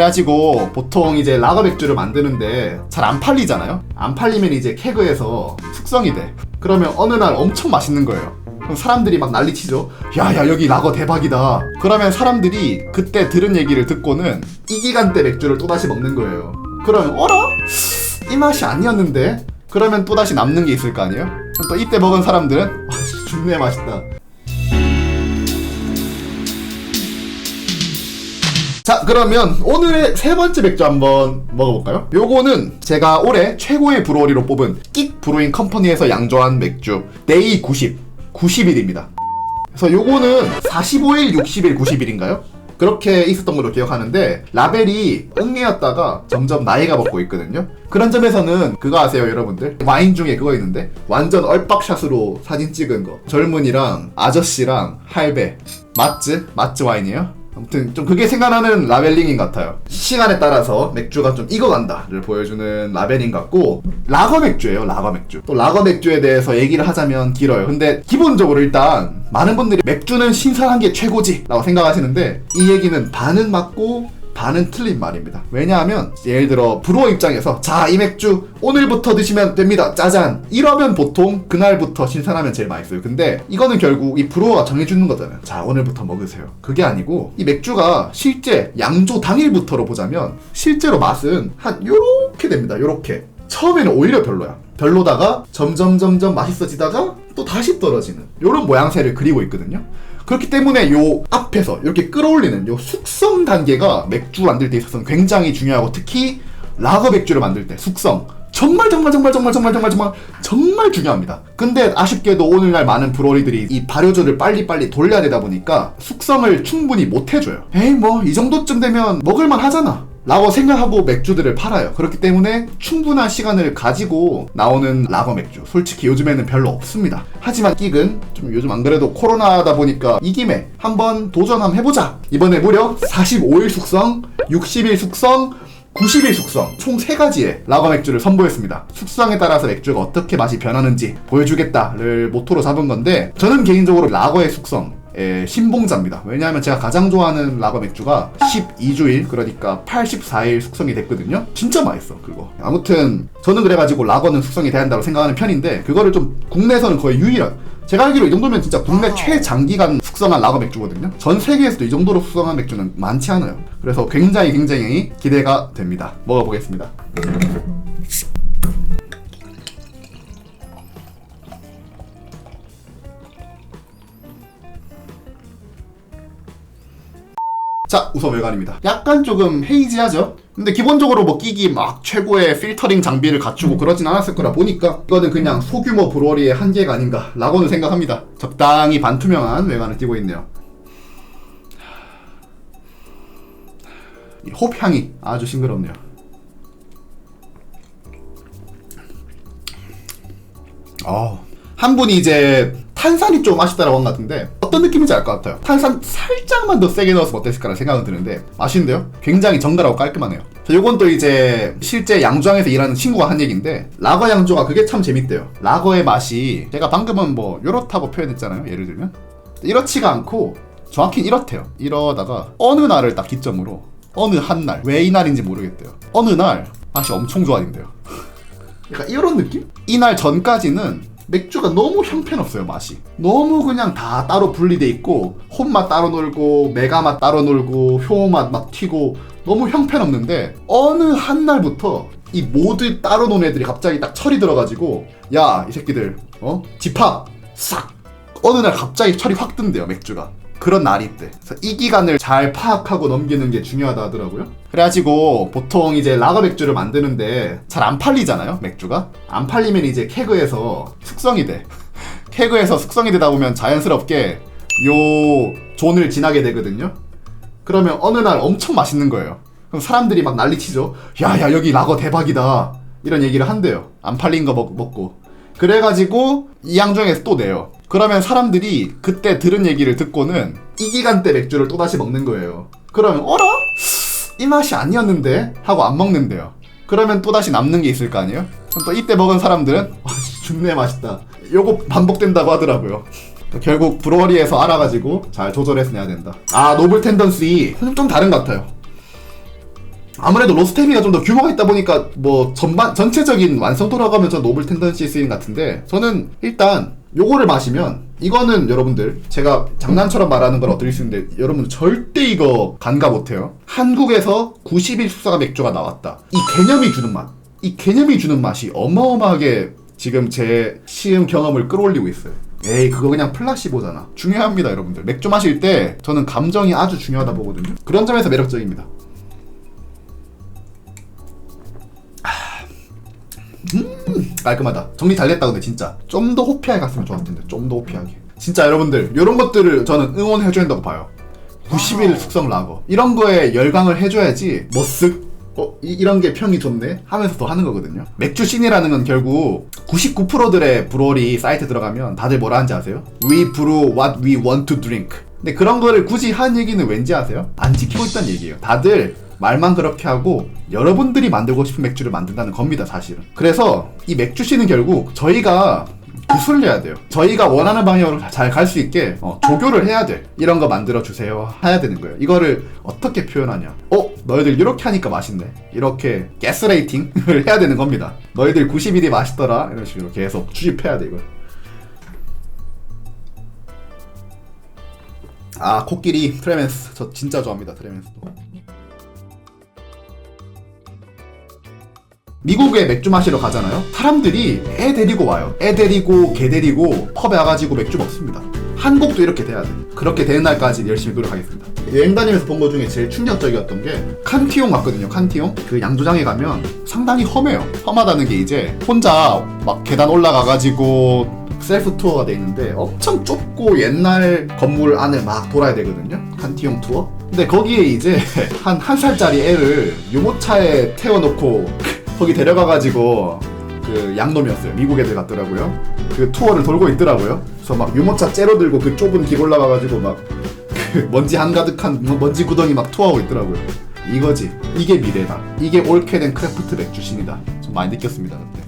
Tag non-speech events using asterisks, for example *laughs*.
그래가지고 보통 이제 라거 맥주를 만드는데 잘 안 팔리잖아요. 안 팔리면 이제 케그에서 숙성이 돼. 그러면 어느 날 엄청 맛있는 거예요. 그럼 사람들이 막 난리치죠. 야야 여기 라거 대박이다. 그러면 사람들이 그때 들은 얘기를 듣고는 이 기간대 맥주를 또다시 먹는 거예요. 그러면 어라? 이 맛이 아니었는데? 그러면 또다시 남는 게 있을 거 아니에요? 또 이때 먹은 사람들은 와 씨, 죽네 맛있다. 자 그러면 오늘의 세 번째 맥주 한번 먹어볼까요? 요거는 제가 올해 최고의 브로리로 뽑은 끽 브루잉 컴퍼니에서 양조한 맥주 데이 90 90일입니다 그래서 요거는 45일, 60일, 90일인가요? 그렇게 있었던 걸로 기억하는데 라벨이 응애였다가 점점 나이가 먹고 있거든요 그런 점에서는 그거 아세요 여러분들? 와인 중에 그거 있는데 완전 얼빡샷으로 사진 찍은 거 젊은이랑 아저씨랑 할배 맞즈? 맞즈 와인이에요? 아무튼 좀 그게 생각나는 라벨링인 것 같아요. 시간에 따라서 맥주가 좀 익어간다를 보여주는 라벨인 것 같고 라거 맥주예요. 라거 맥주. 또 라거 맥주에 대해서 얘기를 하자면 길어요. 근데 기본적으로 일단 많은 분들이 맥주는 신선한 게 최고지라고 생각하시는데 이 얘기는 반은 맞고 반은 틀린 말입니다. 왜냐하면 예를 들어 브루어 입장에서 자 이 맥주 오늘부터 드시면 됩니다. 짜잔. 이러면 보통 그날부터 신선하면 제일 맛있어요. 근데 이거는 결국 이 브루어가 정해주는 거잖아요. 자 오늘부터 먹으세요. 그게 아니고 이 맥주가 실제 양조 당일부터로 보자면 실제로 맛은 한 요렇게 됩니다. 요렇게. 처음에는 오히려 별로야. 별로다가 점점 점점 맛있어지다가 또 다시 떨어지는 요런 모양새를 그리고 있거든요. 그렇기 때문에 요 앞에서 이렇게 끌어올리는 요 숙성 단계가 맥주 만들 때 있어서는 굉장히 중요하고 특히 라거 맥주를 만들 때 숙성 정말 정말 정말 정말 정말 정말 정말 정말 중요합니다. 근데 아쉽게도 오늘날 많은 브로리들이 이 발효조를 빨리빨리 돌려야 되다 보니까 숙성을 충분히 못 해줘요. 에이 뭐 이 정도쯤 되면 먹을만 하잖아. 라고 생각하고 맥주들을 팔아요. 그렇기 때문에 충분한 시간을 가지고 나오는 라거 맥주. 솔직히 요즘에는 별로 없습니다. 하지만 끽은 좀 요즘 안 그래도 코로나다 보니까 이 김에 한번 도전 한번 해보자. 이번에 무려 45일 숙성, 60일 숙성, 90일 숙성 총 3가지의 라거 맥주를 선보였습니다. 숙성에 따라서 맥주가 어떻게 맛이 변하는지 보여주겠다를 모토로 잡은 건데 저는 개인적으로 라거의 숙성 의 신봉자입니다. 왜냐하면 제가 가장 좋아하는 라거 맥주가 12주일 그러니까 84일 숙성이 됐거든요. 진짜 맛있어 그거. 아무튼 저는 그래가지고 라거는 숙성이 돼야 한다고 생각하는 편인데 그거를 좀 국내에서는 거의 유일한 제가 알기로 이 정도면 진짜 국내 최장기간 숙성한 라거 맥주거든요. 전 세계에서도 이 정도로 숙성한 맥주는 많지 않아요. 그래서 굉장히 굉장히 기대가 됩니다. 먹어보겠습니다. 자, 우선 외관입니다. 약간 조금 헤이지하죠? 근데 기본적으로 뭐 끼기 막 최고의 필터링 장비를 갖추고 그러진 않았을 거라 보니까 이거는 그냥 소규모 브로리의 한계가 아닌가 라고는 생각합니다. 적당히 반투명한 외관을 띠고 있네요. 이 홉향이 아주 싱그럽네요. 아, 한 분이 이제 탄산이 좀 맛있다라고 한 것 같은데 어떤 느낌인지 알 것 같아요. 탄산 살짝만 더 세게 넣었으면 어땠을까라는 생각은 드는데 맛있는데요? 굉장히 정갈하고 깔끔하네요. 자, 요건 또 이제 실제 양조장에서 일하는 친구가 한 얘기인데 라거 양조가 그게 참 재밌대요. 라거의 맛이 제가 방금은 뭐 요렇다고 표현했잖아요. 예를 들면 이렇지가 않고 정확히 이렇대요. 이러다가 어느 날을 딱 기점으로 어느 한 날 왜 이 날인지 모르겠대요. 어느 날 맛이 엄청 좋아진대요. *laughs* 약간 이런 느낌? 이날 전까지는 맥주가 너무 형편없어요 맛이. 너무 그냥 다 따로 분리돼 있고 홈맛 따로 놀고 메가맛 따로 놀고 효맛 막 튀고 너무 형편없는데 어느 한 날부터 이 모두 따로 노는 애들이 갑자기 딱 철이 들어가지고 야 이 새끼들 어? 집합! 싹! 어느 날 갑자기 철이 확 든대요 맥주가 그런 날이 있대. 그래서 이 기간을 잘 파악하고 넘기는 게 중요하다 하더라고요. 그래가지고 보통 이제 라거 맥주를 만드는데 잘 안 팔리잖아요, 맥주가. 안 팔리면 이제 케그에서 숙성이 돼. *laughs* 케그에서 숙성이 되다 보면 자연스럽게 요 존을 지나게 되거든요. 그러면 어느 날 엄청 맛있는 거예요. 그럼 사람들이 막 난리치죠. 야 야 여기 라거 대박이다. 이런 얘기를 한대요. 안 팔린 거 먹, 먹고. 그래가지고 이 양중에서 또 내요. 그러면 사람들이 그때 들은 얘기를 듣고는 이 기간대 맥주를 또다시 먹는 거예요. 그러면 어라? 이 맛이 아니었는데? 하고 안 먹는데요. 그러면 또다시 남는 게 있을 거 아니에요? 또 이때 먹은 사람들은 와 씨, 죽네 맛있다. 요거 반복된다고 하더라고요. 결국 브로리에서 알아가지고 잘 조절해서 내야 된다. 아 노블 텐던시 좀 다른 것 같아요. 아무래도 로스테미가 좀 더 규모가 있다 보니까 뭐 전반 전체적인 완성도라고 하면 전 노블 텐던시 쓰이는 것 같은데 저는 일단 요거를 마시면 이거는 여러분들 제가 장난처럼 말하는 걸 어드릴 수 있는데 여러분 절대 이거 간가 못해요. 한국에서 90일 숙사가 맥주가 나왔다. 이 개념이 주는 맛 이 개념이 주는 맛이 어마어마하게 지금 제 시음 경험을 끌어올리고 있어요. 에이 그거 그냥 플라시보잖아. 중요합니다 여러분들. 맥주 마실 때 저는 감정이 아주 중요하다 보거든요. 그런 점에서 매력적입니다 깔끔하다. 정리 잘 됐다 근데 진짜 좀 더 호피하게 갔으면 좋았을 텐데 좀 더 호피하게. 진짜 여러분들 이런 것들을 저는 응원해 줘야 된다고 봐요. 90일 숙성 라거 이런 거에 열광을 해줘야지 머쓱 어 이, 런게 평이 좋네 하면서 더 하는 거거든요. 맥주 씬이라는 건 결국 99%들의 브로리 사이트 들어가면 다들 뭐라 하는지 아세요? We brew what we want to drink. 근데 그런 거를 굳이 하는 얘기는 왠지 아세요? 안 지키고 있다는 얘기예요. 다들 말만 그렇게 하고 여러분들이 만들고 싶은 맥주를 만든다는 겁니다, 사실은. 그래서 이 맥주 씨는 결국 저희가 구슬려야 돼요. 저희가 원하는 방향으로 잘 갈 수 있게 어, 조교를 해야 돼. 이런 거 만들어 주세요. 해야 되는 거예요. 이거를 어떻게 표현하냐? 어, 너희들 이렇게 하니까 맛있네. 이렇게 가스레이팅을 해야 되는 겁니다. 너희들 90일이 맛있더라. 이런 식으로 계속 추집해야 돼 이걸. 아 코끼리 트레멘스. 저 진짜 좋아합니다 트레멘스도. 미국에 맥주 마시러 가잖아요? 사람들이 애 데리고 와요. 애 데리고 개 데리고 펍에 와가지고 맥주 먹습니다. 한국도 이렇게 돼야 돼 그렇게 되는 날까지 열심히 노력하겠습니다. 여행 다니면서 본 것 중에 제일 충격적이었던 게 칸티용 맞거든요 칸티용. 그 양조장에 가면 상당히 험해요. 험하다는 게 이제 혼자 막 계단 올라가가지고 셀프 투어가 돼 있는데 엄청 좁고 옛날 건물 안을 막 돌아야 되거든요. 칸티용 투어. 근데 거기에 이제 *laughs* 한 한 살짜리 애를 유모차에 태워놓고 *laughs* 거기 데려가가지고 그 양놈이었어요. 미국 애들 같더라고요. 그 투어를 돌고 있더라고요. 그래서 막 유모차 째로 들고 그 좁은 길 올라가가지고 막 *laughs* 그 먼지 한가득한 먼지 구덩이 막 투어하고 있더라고요. 이거지. 이게 미래다. 이게 옳게 된 크래프트 맥주신이다. 좀 많이 느꼈습니다. 그때.